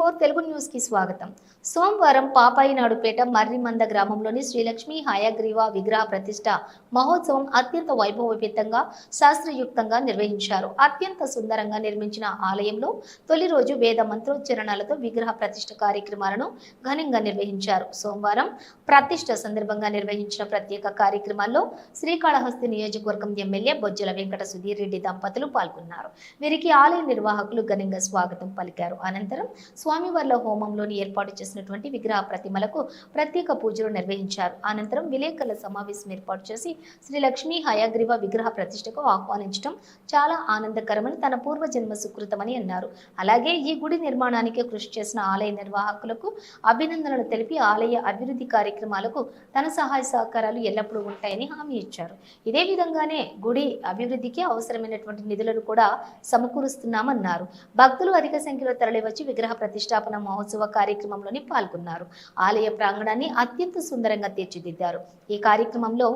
Four Telugu న్యూస్కి స్వాగతం. సోమవారం పాపాయినాడుపేట మర్రిమంద గ్రామంలోని శ్రీలక్ష్మి హయగ్రీవ విగ్రహ ప్రతిష్ట మహోత్సవం అత్యంత వైభవోపేతంగా శాస్త్రయుక్తంగా నిర్వహించారు. అత్యంత సుందరంగా నిర్మించిన ఆలయంలో తొలి రోజు వేద మంత్రోచ్చరణలతో విగ్రహ ప్రతిష్ట కార్యక్రమాలను ఘనంగా నిర్వహించారు. సోమవారం ప్రతిష్ట సందర్భంగా నిర్వహించిన ప్రత్యేక కార్యక్రమాల్లో శ్రీకాళహస్తి నియోజకవర్గం ఎమ్మెల్యే బొజ్జల వెంకట సుధీర్ రెడ్డి దంపతులు పాల్గొన్నారు. వీరికి ఆలయ నిర్వాహకులు ఘనంగా స్వాగతం పలికారు. అనంతరం స్వామివార్ల హోమంలోని ఏర్పాటు చేసినటువంటి విగ్రహ ప్రతిమలకు ప్రత్యేక పూజలు నిర్వహించారు. అనంతరం విలేకరుల సమావేశం ఏర్పాటు చేసి శ్రీ లక్ష్మీ హయాగ్రీవ విగ్రహ ప్రతిష్టకు ఆహ్వానించడం చాలా ఆనందకరమని తన పూర్వజన్మ సుకృతమని అన్నారు. అలాగే ఈ గుడి నిర్మాణానికి కృషి చేసిన ఆలయ నిర్వాహకులకు అభినందనలు తెలిపి ఆలయ అభివృద్ధి కార్యక్రమాలకు తన సహాయ సహకారాలు ఎల్లప్పుడూ ఉంటాయని హామీ ఇచ్చారు. ఇదే విధంగానే గుడి అభివృద్ధికి అవసరమైనటువంటి నిధులను కూడా సమకూరుస్తున్నామన్నారు. భక్తులు అధిక సంఖ్యలో తరలివచ్చి విగ్రహ ప్రతిష్టాపన మహోత్సవ కార్యక్రమంలోని పాల్గొన్నారు. ఆలయ ప్రాంగణాన్ని అత్యంత సుందరంగా తీర్చిదిద్దారు. ఈ కార్యక్రమంలో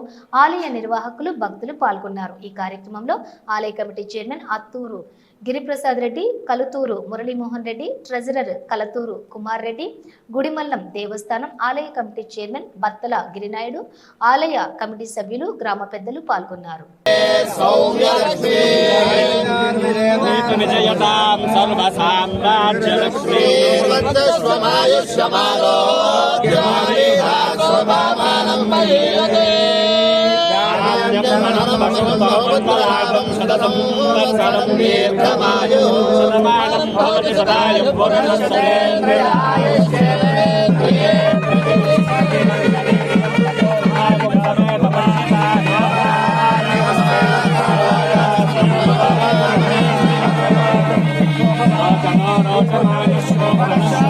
ఆలయ నిర్వాహకులు భక్తులు పాల్గొన్నారు. ఈ కార్యక్రమంలో ఆలయ committee chairman Atturu Giriprasad Reddy Kaluturu Muralimohan Reddy treasurer Kalaturu Kumar Reddy Gudimallam దేవస్థానం ఆలయ కమిటీ చైర్మన్ బత్తల గిరినాయుడు ఆలయ కమిటీ సభ్యులు గ్రామ పెద్దలు పాల్గొన్నారు. విజయతాం సర్వసామ్రాజ్యలక్ష్మీ శతతం వత్సరం దీర్ఘమాయు శతమానం భవతి